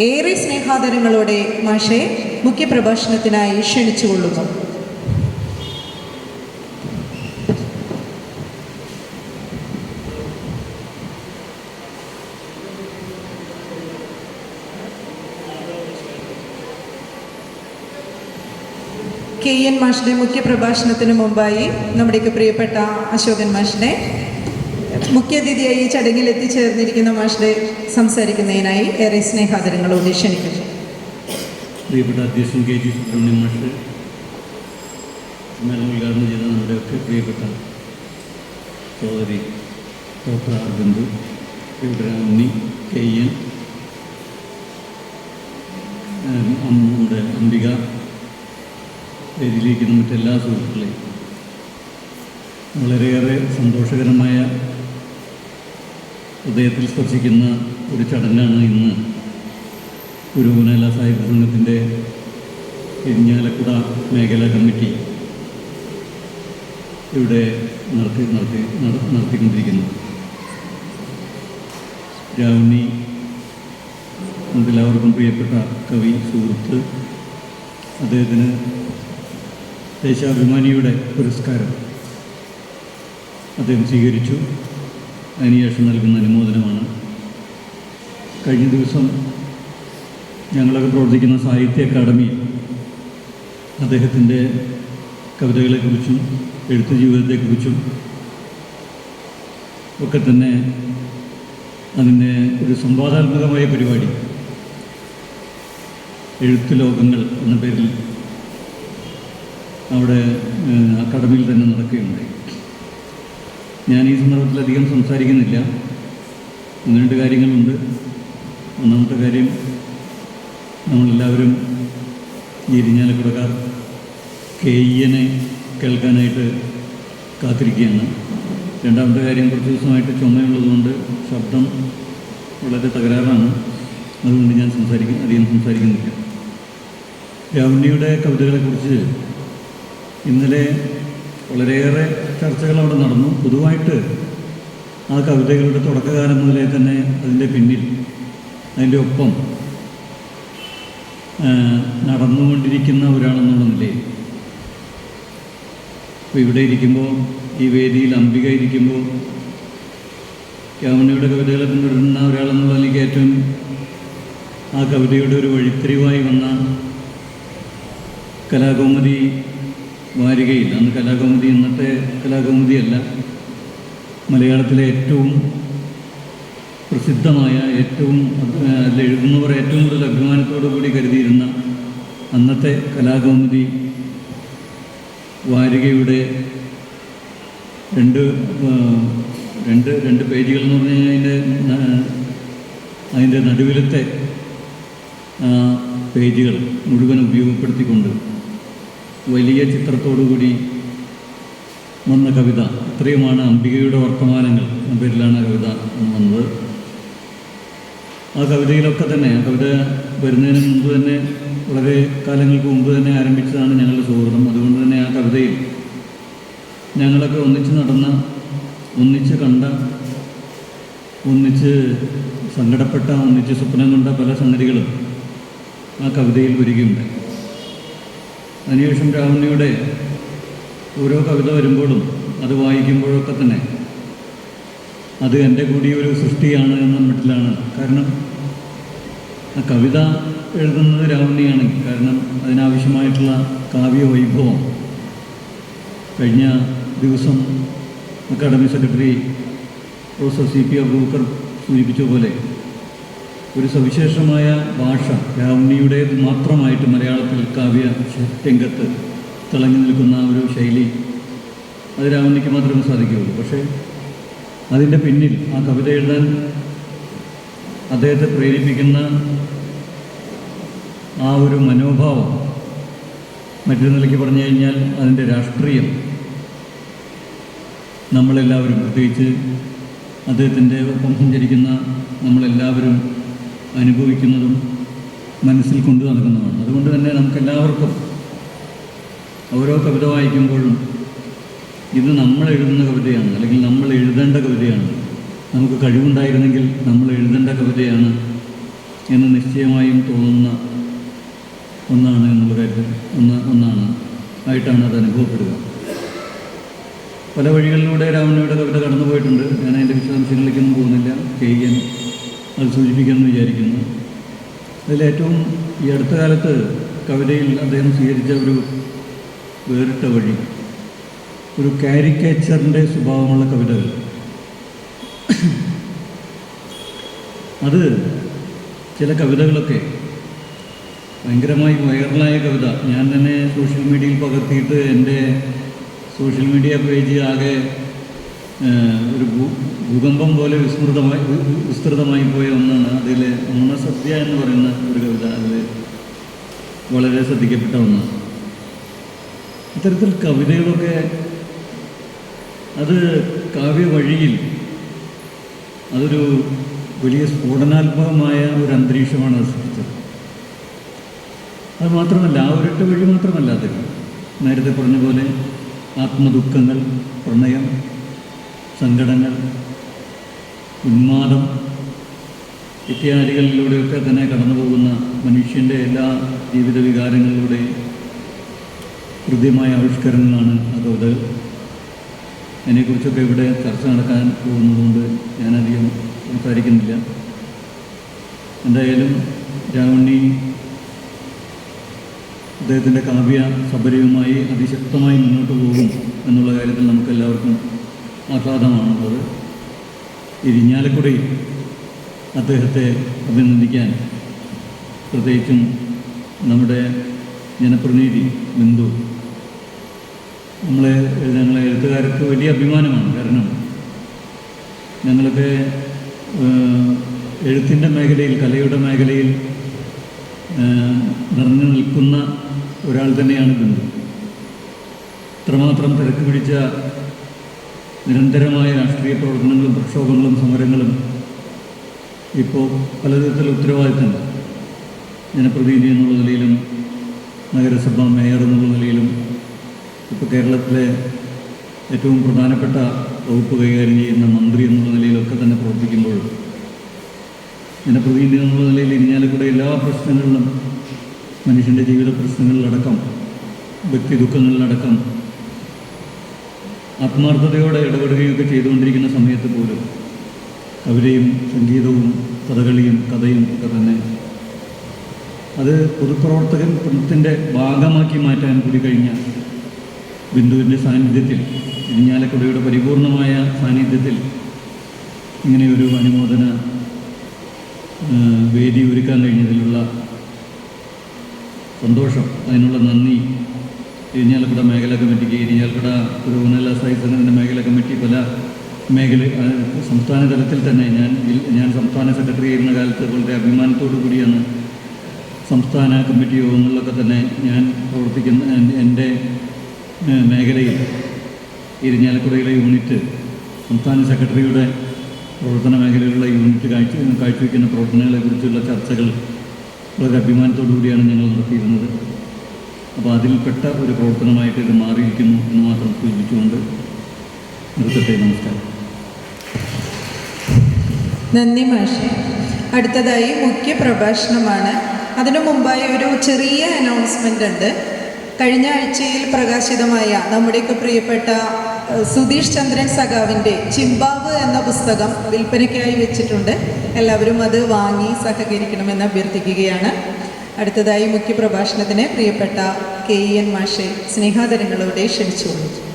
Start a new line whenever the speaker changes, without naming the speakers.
ഏറെ സ്നേഹാദരങ്ങളോടെ മാഷെ മുഖ്യപ്രഭാഷണത്തിനായി ക്ഷണിച്ചുകൊള്ളുന്നു. K N മാഷിന്റെ മുഖ്യപ്രഭാഷണത്തിന് മുമ്പായി നമ്മുടെയൊക്കെ പ്രിയപ്പെട്ട അശോകൻ മാഷിനെ മുഖ്യാതിഥിയായി ഈ ചടങ്ങിൽ എത്തിച്ചേർന്നിരിക്കുന്ന മാഷിനെ സംസാരിക്കുന്നതിനായി ഏറെ സ്നേഹാദരങ്ങളോട് ക്ഷണിക്കുന്നു
പ്രിയപ്പെട്ട അധ്യക്ഷൻ കെ ജി സുബ്രഹ്മണ്യം മാഷ് സമ്മേളനം ഉദ്ഘാടനം ചെയ്ത നമ്മുടെ ഒക്കെ പ്രിയപ്പെട്ട സഹോദരി ഡോക്ടർ ആർ ബിന്ദു പ്രിയപ്പെട്ട ഉണ്ണി കെ എൻ നമ്മുടെ അംബിക വേദിയിലിരിക്കുന്ന മറ്റെല്ലാ സുഹൃത്തുക്കളെയും. വളരെയേറെ സന്തോഷകരമായ ഹൃദയത്തിൽ സ്പർശിക്കുന്ന ഒരു ചടങ്ങാണ് ഇന്ന്. ഗുരുവനല സാഹിത്യ സംഘത്തിന്റെ ഇരിഞ്ഞാലക്കുട മേഖലാ കമ്മിറ്റി ഇവിടെ നടത്തി നടത്തി നട- നടത്തിക്കൊണ്ടിരിക്കുന്നു. രാവണി നമുക്കെല്ലാവർക്കും പ്രിയപ്പെട്ട കവി സുഹൃത്ത് അദ്ദേഹത്തിന് ദേശാഭിമാനിയുടെ പുരസ്കാരം അദ്ദേഹം സ്വീകരിച്ചു. അതിനുശേഷം നൽകുന്ന അനുമോദനമാണ്. കഴിഞ്ഞ ദിവസം ഞങ്ങളൊക്കെ പ്രവർത്തിക്കുന്ന സാഹിത്യ അക്കാദമി അദ്ദേഹത്തിന്റെ കവിതകളെക്കുറിച്ചും എഴുത്ത് ജീവിതത്തെക്കുറിച്ചും ഒക്കെ തന്നെ അതിന്റെ ഒരു സംവാദാത്മകമായ പരിപാടി. എഴുത്ത് ലോകങ്ങൾ എന്ന പേരിൽ അവിടെ അക്കാദമിയിൽ തന്നെ നടക്കുകയുണ്ടായി. ഞാൻ ഈ സന്ദർഭത്തിൽ അധികം സംസാരിക്കുന്നില്ല. ഒന്ന് രണ്ട് കാര്യങ്ങളുണ്ട്. ഒന്നാമത്തെ കാര്യം നമ്മളെല്ലാവരും ഈ ഇരിഞ്ഞാലക്കുടക്കാർ കെ ഇനെ കേൾക്കാനായിട്ട് കാത്തിരിക്കുകയാണ്. രണ്ടാമത്തെ കാര്യം കുറച്ച് ദിവസമായിട്ട് ചുമയുള്ളതുകൊണ്ട് ശബ്ദം വളരെ തകരാറാണ്. അതുകൊണ്ട് ഞാൻ സംസാരിക്കും അധികം സംസാരിക്കുന്നില്ല. രാവുണ്ണിയുടെ കവിതകളെക്കുറിച്ച് ഇന്നലെ വളരെയേറെ ചർച്ചകൾ അവിടെ നടന്നു. പൊതുവായിട്ട് ആ കവിതകളുടെ തുടക്കകാലം മുതലേ തന്നെ അതിന്റെ പിന്നിൽ അതിന്റെ ഒപ്പം നടന്നുകൊണ്ടിരിക്കുന്ന ഒരാളെന്നുള്ള നിലയിൽ. ഇപ്പോൾ ഇവിടെ ഇരിക്കുമ്പോൾ ഈ വേദിയിൽ അംബിക ഇരിക്കുമ്പോൾ യാമണിയുടെ കവിതകളെ പിന്തുടരുന്ന ഒരാളെന്നുള്ള എനിക്ക് ഏറ്റവും ആ കവിതയുടെ ഒരു വഴിത്തിരിവായി വന്ന കലാകൗമുദി വാരികയിൽ അന്ന് കലാകൗമുദി ഇന്നത്തെ കലാകൗമുദിയല്ല. മലയാളത്തിലെ ഏറ്റവും പ്രസിദ്ധമായ ഏറ്റവും അതിൽ എഴുതുന്നവർ ഏറ്റവും കൂടുതൽ അഭിമാനത്തോടു കൂടി കരുതിയിരുന്ന അന്നത്തെ കലാകൗമുദി വാരികയുടെ രണ്ട് രണ്ട് രണ്ട് പേജുകൾ എന്ന് പറഞ്ഞു കഴിഞ്ഞാൽ അതിന്റെ അതിന്റെ നടുവിലത്തെ പേജുകൾ മുഴുവൻ ഉപയോഗപ്പെടുത്തിക്കൊണ്ട് വലിയ ചിത്രത്തോടുകൂടി വന്ന കവിത. ഇത്രയുമാണ് അംബികയുടെ വർത്തമാനങ്ങൾ. എന്ന പേരിലാണ് കവിത വന്നത്. ആ കവിതയിലൊക്കെ തന്നെ ആ കവിത വരുന്നതിന് മുമ്പ് തന്നെ വളരെ കാലങ്ങൾക്ക് മുമ്പ് തന്നെ ആരംഭിച്ചതാണ് ഞങ്ങളുടെ സുഹൃതം. അതുകൊണ്ട് തന്നെ ആ കവിതയിൽ ഞങ്ങളൊക്കെ ഒന്നിച്ച് നടന്ന ഒന്നിച്ച് കണ്ട ഒന്നിച്ച് സങ്കടപ്പെട്ട ഒന്നിച്ച് സ്വപ്നം കണ്ട പല സംഗതികളും ആ കവിതയിൽ വരികയുണ്ടായി. അതിനുശേഷം രാമനയുടെ ഓരോ കവിത വരുമ്പോഴും അത് വായിക്കുമ്പോഴൊക്കെ തന്നെ അത് എന്റെ കൂടി ഒരു സൃഷ്ടിയാണ് എന്ന മട്ടിലാണ്. കാരണം ആ കവിത എഴുതുന്നത് രാവണിയാണ് കാരണം അതിനാവശ്യമായിട്ടുള്ള കാവ്യ വൈഭവം കഴിഞ്ഞ ദിവസം academy secretary professor C P Abubakar സൂചിപ്പിച്ച പോലെ ഒരു സവിശേഷമായ ഭാഷ രാവണിയുടേത് മാത്രമായിട്ട് മലയാളത്തിൽ കാവ്യ രംഗത്ത് തിളങ്ങി നിൽക്കുന്ന ഒരു ശൈലി അത് രാവണിക്ക് മാത്രമേ സാധിക്കുകയുള്ളൂ. പക്ഷേ അതിന്റെ പിന്നിൽ ആ കവിത എഴുതാൻ അദ്ദേഹത്തെ പ്രേരിപ്പിക്കുന്ന ആ ഒരു മനോഭാവം മറ്റൊരു നിലയ്ക്ക് പറഞ്ഞു കഴിഞ്ഞാൽ അതിന്റെ രാഷ്ട്രീയം നമ്മളെല്ലാവരും പ്രത്യേകിച്ച് അദ്ദേഹത്തിന്റെ ഒപ്പം സഞ്ചരിക്കുന്ന നമ്മളെല്ലാവരും അനുഭവിക്കുന്നതും മനസ്സിൽ കൊണ്ടു നടക്കുന്നതാണ് അതുകൊണ്ട് തന്നെ നമുക്കെല്ലാവർക്കും ഓരോ കവിത വായിക്കുമ്പോഴും ഇത് നമ്മൾ എഴുതുന്ന കവിതയാണ് അല്ലെങ്കിൽ നമ്മൾ എഴുതേണ്ട കവിതയാണ്. നമുക്ക് കഴിവുണ്ടായിരുന്നെങ്കിൽ നമ്മൾ എഴുതേണ്ട കവിതയാണ് എന്ന് നിശ്ചയമായും തോന്നുന്ന ഒന്നാണ് എന്നുള്ള കാര്യത്തിൽ ഒന്ന് ഒന്നാണ് ആയിട്ടാണ് അത് അനുഭവപ്പെടുക. പല വഴികളിലൂടെ രാവണയുടെ കവിത കടന്നു പോയിട്ടുണ്ട് ഞാൻ അതിന്റെ വിശദാംശങ്ങളിലേക്കൊന്നും പോകുന്നില്ല. ചെയ്യാൻ അത് സൂചിപ്പിക്കാമെന്ന് വിചാരിക്കുന്നു. അതിലേറ്റവും ഈ അടുത്ത കാലത്ത് കവിതയിൽ അദ്ദേഹം സ്വീകരിച്ച ഒരു വേറിട്ട വഴി ഒരു കാരിക്കേച്ചറിന്റെ സ്വഭാവമുള്ള കവിതകൾ അത് ചില കവിതകളൊക്കെ ഭയങ്കരമായി വൈറലായ കവിത. ഞാൻ തന്നെ സോഷ്യൽ മീഡിയയിൽ പകർത്തിയിട്ട് എന്റെ സോഷ്യൽ മീഡിയ പേജ് ആകെ ഒരു ഭൂകമ്പം പോലെ വിസ്മൃതമായി വിസ്തൃതമായി പോയ ഒന്നാണ് അതിൽ ഓണസദ്യ എന്ന് പറയുന്ന ഒരു കവിത. അതിൽ വളരെ ശ്രദ്ധിക്കപ്പെട്ട ഒന്നാണ്. ഇത്തരത്തിൽ കവിതകളൊക്കെ അത് കാവ്യ വഴിയിൽ അതൊരു വലിയ സ്ഫോടനാത്മകമായ ഒരു അന്തരീക്ഷമാണ് സൃഷ്ടിച്ചത്. അത് മാത്രമല്ല ആ ഒരൊറ്റ വഴി മാത്രമല്ല അതിൽ നേരത്തെ പറഞ്ഞ പോലെ ആത്മദുഃഖങ്ങൾ പ്രണയം സങ്കടങ്ങൾ ഉന്മാദം ഇത്യാദികളിലൂടെയൊക്കെ തന്നെ കടന്നു പോകുന്ന മനുഷ്യന്റെ എല്ലാ ജീവിത വികാരങ്ങളിലൂടെയും കൃത്യമായ ആവിഷ്കരണങ്ങളാണ് അതോ. കവിതകൾ അതിനെക്കുറിച്ചൊക്കെ ഇവിടെ ചർച്ച നടക്കാൻ പോകുന്നതുകൊണ്ട് ഞാനധികം സംസാരിക്കുന്നില്ല. എന്തായാലും രാമണ്ണി അദ്ദേഹത്തിന്റെ കാവ്യ സബരയുമായി അതിശക്തമായി മുന്നോട്ട് പോകും എന്നുള്ള കാര്യത്തിൽ നമുക്ക് എല്ലാവർക്കും ആഹ്ലാദമാണുള്ളത് ഇരിഞ്ഞാലക്കുടി അദ്ദേഹത്തെ അഭിനന്ദിക്കാൻ പ്രത്യേകിച്ചും നമ്മുടെ ജനപ്രതിനിധി ബിന്ദു. നമ്മളെ ഞങ്ങളെ എഴുത്തുകാർക്ക് വലിയ അഭിമാനമാണ്. കാരണം ഞങ്ങളൊക്കെ എഴുത്തിന്റെ മേഖലയിൽ കലയുടെ മേഖലയിൽ നിറഞ്ഞു നിൽക്കുന്ന ഒരാൾ തന്നെയാണ് ബിന്ദു. ഇത്രമാത്രം തിരക്ക് പിടിച്ച നിരന്തരമായ രാഷ്ട്രീയ പ്രവർത്തനങ്ങളും പ്രക്ഷോഭങ്ങളും സമരങ്ങളും ഇപ്പോൾ പലതരത്തിൽ ഉത്തരവാദിത്തം ജനപ്രതിനിധി എന്നുള്ള നിലയിലും നഗരസഭ മേയർ എന്നുള്ള നിലയിലും ഇപ്പോൾ കേരളത്തിലെ ഏറ്റവും പ്രധാനപ്പെട്ട വകുപ്പ് കൈകാര്യം ചെയ്യുന്ന മന്ത്രി എന്നുള്ള നിലയിലൊക്കെ തന്നെ പ്രവർത്തിക്കുമ്പോൾ ജനപ്രതിനിധി എന്നുള്ള നിലയിൽ ഇരിഞ്ഞാലക്കൂടെ എല്ലാ പ്രശ്നങ്ങളിലും മനുഷ്യന്റെ ജീവിത പ്രശ്നങ്ങളിലടക്കം വ്യക്തി ദുഃഖങ്ങളിലടക്കം ആത്മാർത്ഥതയോടെ ഇടപെടുകയൊക്കെ ചെയ്തുകൊണ്ടിരിക്കുന്ന സമയത്ത് പോലും കവിതയും സംഗീതവും കഥകളിയും കഥയും ഒക്കെ തന്നെ അത് പൊതുപ്രവർത്തകൻ പൊതുപ്രവർത്തകത്തിന്റെ ഭാഗമാക്കി മാറ്റാൻ കൂടി കഴിഞ്ഞ ബിന്ദുവിന്റെ സാന്നിധ്യത്തിൽ ഇരിഞ്ഞാലക്കുടയുടെ പരിപൂർണമായ സാന്നിധ്യത്തിൽ ഇങ്ങനെയൊരു അനുമോദന വേദി ഒരുക്കാൻ കഴിഞ്ഞതിലുള്ള സന്തോഷം അതിനുള്ള നന്ദി ഇരിഞ്ഞാലക്കുട മേഖലാ കമ്മിറ്റിക്ക് ഇരിഞ്ഞാലക്കുട പുരോഗമന സാഹിത്യ സംഘത്തിന്റെ മേഖലാ കമ്മിറ്റി പല മേഖല സംസ്ഥാന തലത്തിൽ തന്നെ ഞാൻ ഞാൻ സംസ്ഥാന സെക്രട്ടറി ആയിരുന്ന കാലത്ത് വളരെ അഭിമാനത്തോടു കൂടിയാണ് സംസ്ഥാന കമ്മിറ്റി യോഗങ്ങളിലൊക്കെ തന്നെ ഞാൻ പ്രവർത്തിക്കുന്ന എന്റെ മേഖലയിൽ ഇരിഞ്ഞാലക്കുടയിലെ യൂണിറ്റ് സംസ്ഥാന സെക്രട്ടറിയുടെ പ്രവർത്തന മേഖലയിലുള്ള യൂണിറ്റ് കാഴ്ച കാഴ്ചവെക്കുന്ന പ്രവർത്തനങ്ങളെക്കുറിച്ചുള്ള ചർച്ചകൾ വളരെ അഭിമാനത്തോടു കൂടിയാണ് ഞങ്ങൾ നടത്തിയിരുന്നത്. അപ്പോൾ അതിൽപ്പെട്ട ഒരു പ്രവർത്തനമായിട്ട് ഇത് മാറിയിരിക്കുന്നു എന്ന് മാത്രം സൂചിപ്പിച്ചുകൊണ്ട് നിർത്തട്ടെ നമസ്കാരം.
നന്ദി മാഷെ. അടുത്തതായി മുഖ്യ പ്രഭാഷണമാണ്. അതിനു മുമ്പായി ഒരു ചെറിയ അനൗൺസ്മെന്റ് ഉണ്ട്. കഴിഞ്ഞ ആഴ്ചയിൽ പ്രകാശിതമായ നമ്മുടെയൊക്കെ പ്രിയപ്പെട്ട സുധീഷ് ചന്ദ്രൻ സഖാവിന്റെ ചിമ്പാവ് എന്ന പുസ്തകം വിൽപ്പനയ്ക്കായി വെച്ചിട്ടുണ്ട്. എല്ലാവരും അത് വാങ്ങി സഹകരിക്കണമെന്ന് അഭ്യർത്ഥിക്കുകയാണ്. അടുത്തതായി മുഖ്യപ്രഭാഷണത്തിന് പ്രിയപ്പെട്ട കെ ഇ എൻ മാഷെ സ്നേഹാദരങ്ങളോടെ ക്ഷണിച്ചുകൊള്ളു